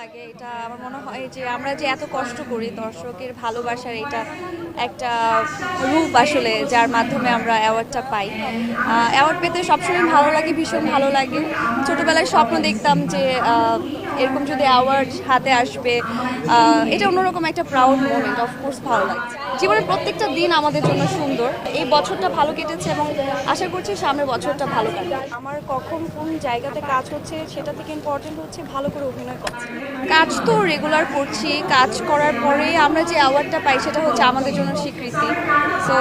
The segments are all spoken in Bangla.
লাগে, এটা আমার মনে হয় যে আমরা যে এত কষ্ট করি দর্শকের ভালোবাসার এটা একটা রূপ আসলে যার মাধ্যমে আমরা অ্যাওয়ার্ডটা পাই। অ্যাওয়ার্ড পেতে সবসময় ভালো লাগে, ভীষণ ভালো লাগে। ছোটোবেলায় স্বপ্ন দেখতাম যে এরকম যদি অ্যাওয়ার্ড হাতে আসবে এটা অন্যরকম একটা প্রাউড মোমেন্ট অফকোর্স ভালো লাগছে। জীবনের প্রত্যেকটা দিন আমাদের জন্য সুন্দর। এই বছরটা ভালো কেটেছে এবং আশা করছি সামনের বছরটা ভালো কাটবে। আমার কখন কোন জায়গাতে কাজ হচ্ছে সেটা থেকে ইম্পর্টেন্ট হচ্ছে? ভালো করে অভিনয় করছে। কাজ তো রেগুলার করছি। কাজ করার পরে আমরা যে অ্যাওয়ার্ডটা পাই সেটা হচ্ছে আমাদের জন্য স্বীকৃতি। সো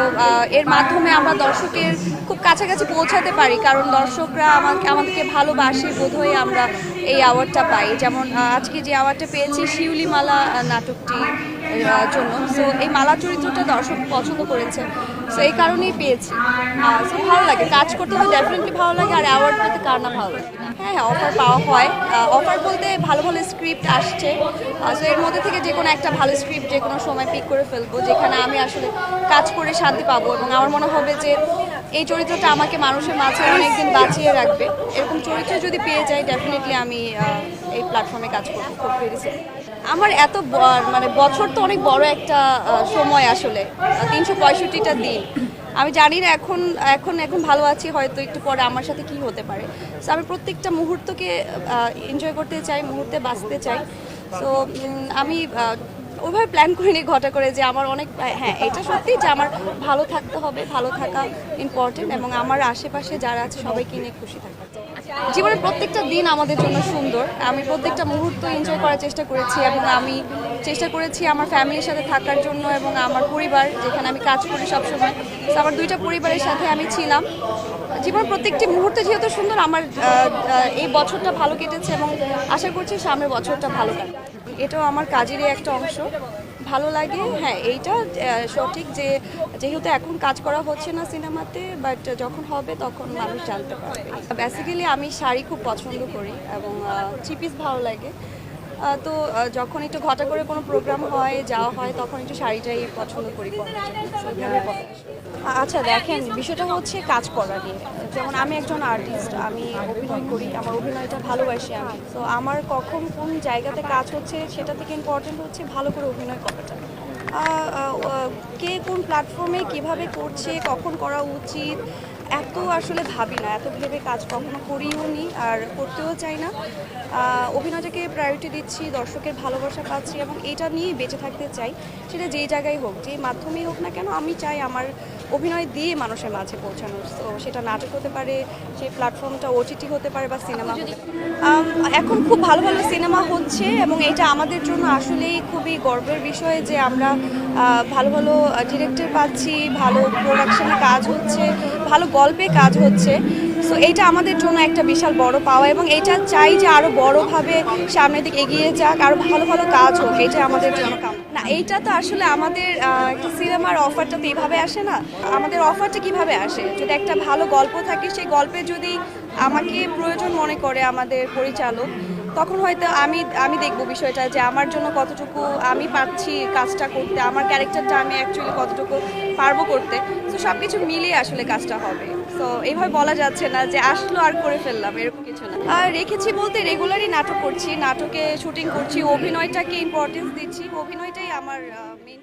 এর মাধ্যমে আমরা দর্শকের খুব কাছাকাছি পৌঁছাতে পারি। কারণ দর্শকরা আমাকে আমাদেরকে ভালোবাসে বোধ হয়ে আমরা এই অ্যাওয়ার্ডটা পাই। যেমন আজকে যে অ্যাওয়ার্ডটা পেয়েছি, শিউলিমালা মালা নাটকটি জন্য। সো এই মালা চরিত্রটা দর্শক পছন্দ করেছে। সো এই কারণেই পেয়েছি। সো ভালো লাগে। কাজ করতে তো ডেফিনেটলি ভালো লাগে, আর অ্যাওয়ার্ড পেতে কার না ভালো লাগে? হ্যাঁ হ্যাঁ অফার পাওয়া হয়। অফার বলতে ভালো ভালো স্ক্রিপ্ট আসছে। সো এর মধ্যে থেকে যে কোনো একটা ভালো স্ক্রিপ্ট যে কোনো সময় পিক করে ফেলব, যেখানে আমি আসলে কাজ করে শান্তি পাবো এবং আমার মনে হবে যে এই চরিত্রটা আমাকে মানুষের মাঝে অনেকদিন বাঁচিয়ে রাখবে। এরকম চরিত্র যদি পেয়ে যাই ডেফিনেটলি আমি এই প্ল্যাটফর্মে কাজ করব। খুব ভেরি আমার এত মানে বছর তো অনেক বড় একটা সময় আসলে। তিনশো পঁয়ষট্টিটা দিন। আমি জানি না এখন এখন এখন ভালো আছি হয়তো একটু পরে আমার সাথে কি হতে পারে। সো আমি প্রত্যেকটা মুহূর্তকে এনজয় করতে চাই মুহূর্তে বাঁচতে চাই। সো আমি আহ, ওইভাবে প্ল্যান করে নিই ঘটা করে যে আমার অনেক হ্যাঁ এটা সত্যি যে আমার ভালো থাকতে হবে ভালো থাকা ইম্পর্টেন্ট এবং আমার আশেপাশে যারা আছে সবাইকে নিয়ে খুশি থাকতে। জীবনের প্রত্যেকটা দিন আমাদের জন্য সুন্দর। আমি প্রত্যেকটা মুহূর্ত এনজয় করার চেষ্টা করেছি এবং আমি চেষ্টা করেছি আমার ফ্যামিলির সাথে থাকার জন্য এবং আমার পরিবার, যেখানে আমি কাজ করি সবসময়। তো আমার দুইটা পরিবারের সাথে আমি ছিলাম। জীবনের প্রত্যেকটি মুহূর্তে যেহেতু সুন্দর, আমার এই বছরটা ভালো কেটেছে এবং আশা করছি সামনের বছরটা ভালো কাটবে। এটাও আমার কাজেরই একটা অংশ। ভালো লাগে হ্যাঁ এইটা সঠিক যে, যেহেতু এখন কাজ করা হচ্ছে না সিনেমাতে বাট যখন হবে তখন মানুষ জানতে পারবে। বেসিক্যালি আমি শাড়ি খুব পছন্দ করি এবং চিপিস ভালো লাগে। তো যখন একটু ঘটা করে কোনো প্রোগ্রাম হয়, যাওয়া হয়, তখন একটু শাড়িটাই পছন্দ করি। আচ্ছা দেখেন, বিষয়টা হচ্ছে কাজ করা নিয়ে। যেমন আমি একজন আর্টিস্ট আমি অভিনয় করি, আমার অভিনয়টা ভালোবাসি আমি। তো আমার কখন কোন জায়গাতে কাজ হচ্ছে, সেটা থেকে ইম্পর্টেন্ট হচ্ছে ভালো করে অভিনয় করাটা। কে কোন প্ল্যাটফর্মে কীভাবে করছে, কখন করা উচিত এত আসলে ভাবি না, এত ভেবে কাজ কখনো করিও নি আর করতেও চাই না। অভিনয়টাকে প্রায়োরিটি দিচ্ছি, দর্শকের ভালোবাসা পাচ্ছি এবং এটা নিয়েই বেঁচে থাকতে চাই। সেটা যেই জায়গায় হোক যেই মাধ্যমেই হোক না কেন, আমি চাই আমার অভিনয় দিয়ে মানুষের মাঝে পৌঁছানো তো সেটা নাটক হতে পারে, সেই প্ল্যাটফর্মটা ওটিটি হতে পারে বা সিনেমা এখন খুব ভালো ভালো সিনেমা হচ্ছে এবং এটা আমাদের জন্য আসলেই খুবই গর্বের বিষয় যে আমরা ভালো ভালো ডিরেক্টর পাচ্ছি, ভালো প্রোডাকশনে কাজ হচ্ছে, ভালো গল্পে কাজ হচ্ছে। সো এইটা আমাদের জন্য একটা বিশাল বড় পাওয়া এবং এটা চাই যে আরও বড়ভাবে সামনের দিকে এগিয়ে যাক, আরও ভালো ভালো কাজ হোক এটা আমাদের জন্য কাম। না, এইটা তো আসলে আমাদের একটা সিনেমার অফারটা তো এইভাবে আসে না। আমাদের অফারটা কীভাবে আসে? যদি একটা ভালো গল্প থাকে, সেই গল্পে যদি আমাকে প্রয়োজন মনে করে আমাদের পরিচালক তখন হয়তো আমি আমি দেখব বিষয়টা যে আমার জন্য কতটুকু আমি পাচ্ছি কাজটা করতে, আমার ক্যারেক্টারটা আমি অ্যাকচুয়ালি কতটুকু পারব করতে। তো সব কিছু মিলিয়ে আসলে কাজটা হবে। তো এইভাবে বলা যাচ্ছে না যে আসলো আর করে ফেললাম, এরকম কিছু না। আর রেখেছি বলতে রেগুলারই নাটক করছি, নাটকে শুটিং করছি, অভিনয়টাকে ইম্পর্টেন্স দিচ্ছি। অভিনয়টাই আমার মেইন